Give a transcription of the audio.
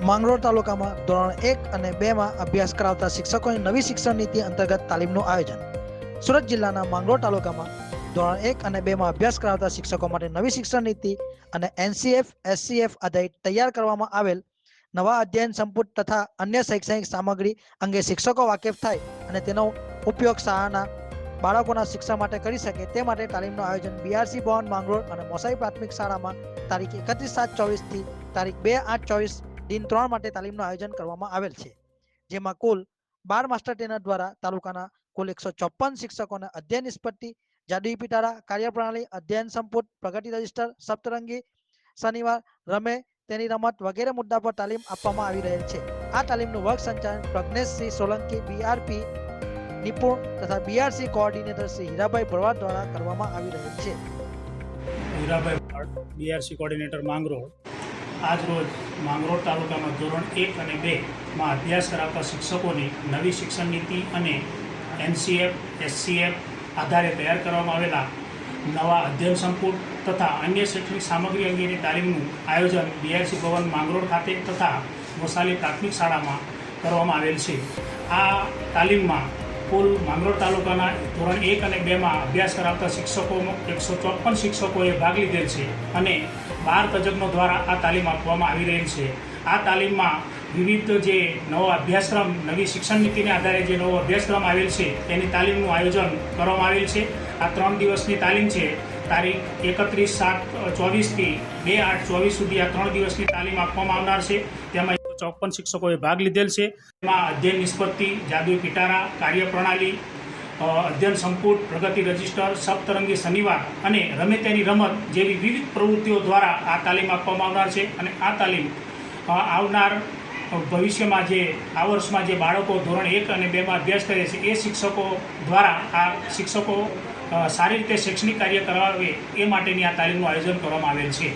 માંગરોળ તાલુકામાં ધોરણ એક અને બેમાં અભ્યાસ કરાવતા શિક્ષકોની નવી શિક્ષણ નીતિ અંતર્ગત તાલીમનું આયોજન. સુરત જિલ્લાના માંગરોળ તાલુકામાં ધોરણ એક અને બેમાં અભ્યાસ કરાવતા શિક્ષકો માટે નવી શિક્ષણ નીતિ અને એનસીએફ, એસસીએફ આધારિત તૈયાર કરવામાં આવેલ નવા અધ્યયન સંપુટ તથા અન્ય શૈક્ષણિક સામગ્રી અંગે શિક્ષકો વાકેફ થાય અને તેનો ઉપયોગ શાળાના બાળકોના શિક્ષણ માટે કરી શકે તે માટે તાલીમનું આયોજન બીઆરસી ભવન માંગરોળ અને મોસાઈ પ્રાથમિક શાળામાં તારીખ એકત્રીસ સાત ચોવીસથી તારીખ બે આઠ ચોવીસ દિન ત્રણ માટે તાલીમનું આયોજન કરવામાં આવેલ છે. જેમાં કુલ બાર માસ્ટર ટ્રેનર દ્વારા તાલુકાના કુલ એકસો ચોપન શિક્ષકોને અધ્યયન નિષ્પત્તિ જાદુઈ પિટારા, કાર્યપ્રણાલી, અધ્યયન સંપુટ, પ્રગતિ રજિસ્ટર, સપ્તરંગી, શનિવાર, રમે, તેની રમત વગેરે મુદ્દા પર તાલીમ આપવામાં આવી રહેલ છે. આ તાલીમનું વર્ગ સંચાલન પ્રજ્ઞેશસિંહ સોલંકી બીઆરપી નિપુણ તથા બીઆરસી કોઓર્ડિનેટર શ્રી હીરાભાઈ ભરવાડ દ્વારા કરવામાં આવી રહેલ છે. Hirabhai BRC coordinator Mangrol. આજ રોજ માંગરોળ તાલુકામાં ધોરણ એક અને બેમાં અભ્યાસ કરાવતા શિક્ષકોની નવી શિક્ષણ નીતિ અને એનસીએફ, એસસીએફ આધારે તૈયાર કરવામાં આવેલા નવા અધ્યયન સંપુટ તથા અન્ય શૈક્ષણિક સામગ્રી અંગેની તાલીમનું આયોજન બીઆરસી ભવન માંગરોળ ખાતે તથા મોસાલી પ્રાથમિક શાળામાં કરવામાં આવેલ છે. આ તાલીમમાં કુલ માંગરોળ તાલુકાના ધોરણ એક અને બેમાં અભ્યાસ કરાવતા શિક્ષકોનો એકસો ચોપન શિક્ષકોએ ભાગ લીધેલ છે અને બાર તજજ્ઞો દ્વારા આ તાલીમ આપવામાં આવી રહેલ છે. આ તાલીમમાં વિવિધ જે નવો અભ્યાસક્રમ, નવી શિક્ષણ નીતિને આધારે જે નવો અભ્યાસક્રમ આવેલ છે, તેની તાલીમનું આયોજન કરવામાં આવેલ છે. આ ત્રણ દિવસની તાલીમ છે. તારીખ એકત્રીસ સાત ચોવીસથી બે આઠ ચોવીસ સુધી આ ત્રણ દિવસની તાલીમ આપવામાં આવનાર છે. તેમાં ચોપન શિક્ષકોએ ભાગ લીધેલ છે. એમાં અધ્યયન નિષ્પત્તિ જાદુ પિટારા કાર્યપ્રણાલી અધ્યયન સંકુટ, પ્રગતિ રજિસ્ટર, સપ્તરંગી શનિવાર અને રમે તેની રમત જેવી વિવિધ પ્રવૃત્તિઓ દ્વારા આ તાલીમ આપવામાં આવનાર છે અને આ તાલીમ આવનાર ભવિષ્યમાં જે, આ વર્ષમાં જે બાળકો ધોરણ એક અને બેમાં અભ્યાસ કરે છે, એ શિક્ષકો દ્વારા આ શિક્ષકો સારી રીતે શૈક્ષણિક કાર્ય કરાવે એ માટેની આ તાલીમનું આયોજન કરવામાં આવેલ છે.